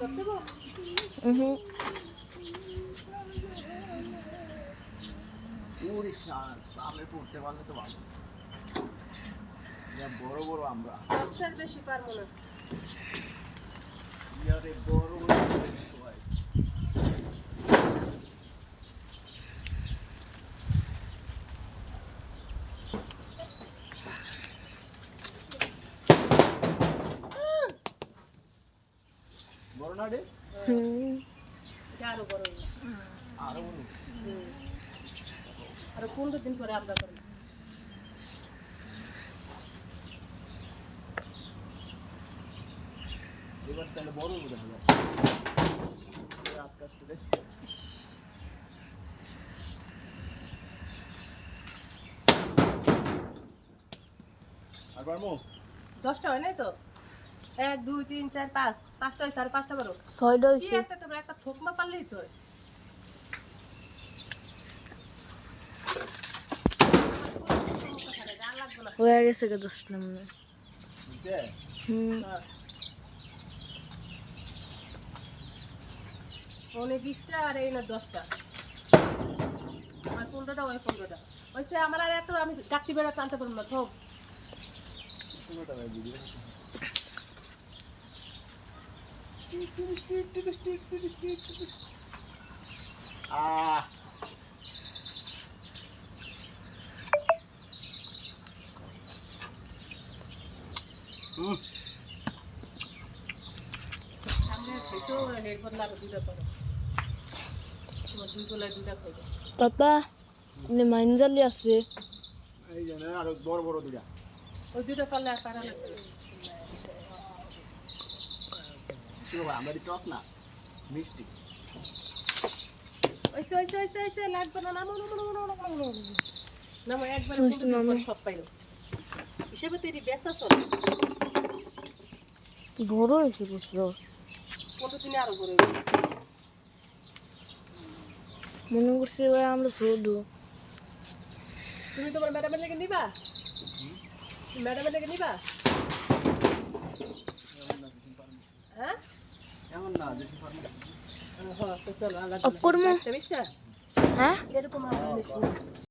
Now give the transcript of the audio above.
হুম ওরে শা- সামনে পড়তে পারলে তো ভালো বড় বড় আমরা দশটার বেশি পারব না ইয়ারে বড় বড় সবাই বড় না রে হুম। আরও বড় আরও বড় হুম। পনেরো দিন পরে আমরা করব। এবার তাহলে বড় বোঝা হবে আটকাচ্ছে রে আর দশটা হয় নাই তো? এক দুই তিন চার পাঁচ। পাঁচটা সাড়ে পাঁচটা ছয়টা হয়েছে একটা তোমরা একটা থোকমা পারলেই তো। হয়। গেছে বিশটা আর এই না দশটা। আর পনেরোটা ওই পনেরোটা। ওইসে আমার আর এত আমি ডাকটি বেড়া টানতে পারব না থোক। আহ হুম সামনে তোমার দুই গোলায় দুইটা খাইবে পাপা এনে মাইনজালি আছে। এই যে না, আরও বড় বড় দুটা ওই দুইটা পারলে আর পারা লাগবে। না। আমরা টক না মিষ্টি। ওইসে ওইসে ওইসে ওইসে লাগবে না নামো নামো নামো নামো নামো নামো নামো। একবার সব পাইলো হিসেবে তো বেচা চলে বড় হয়েছে বুঝলো পনেরো দিনে আরও করে মনে করছি এবার আমরা ছোট। তুমি তোমার ম্যাডামের লেগে নিবা? ম্যাডামের লেগে নিবা হ্যাঁ পারব হ্যাঁ?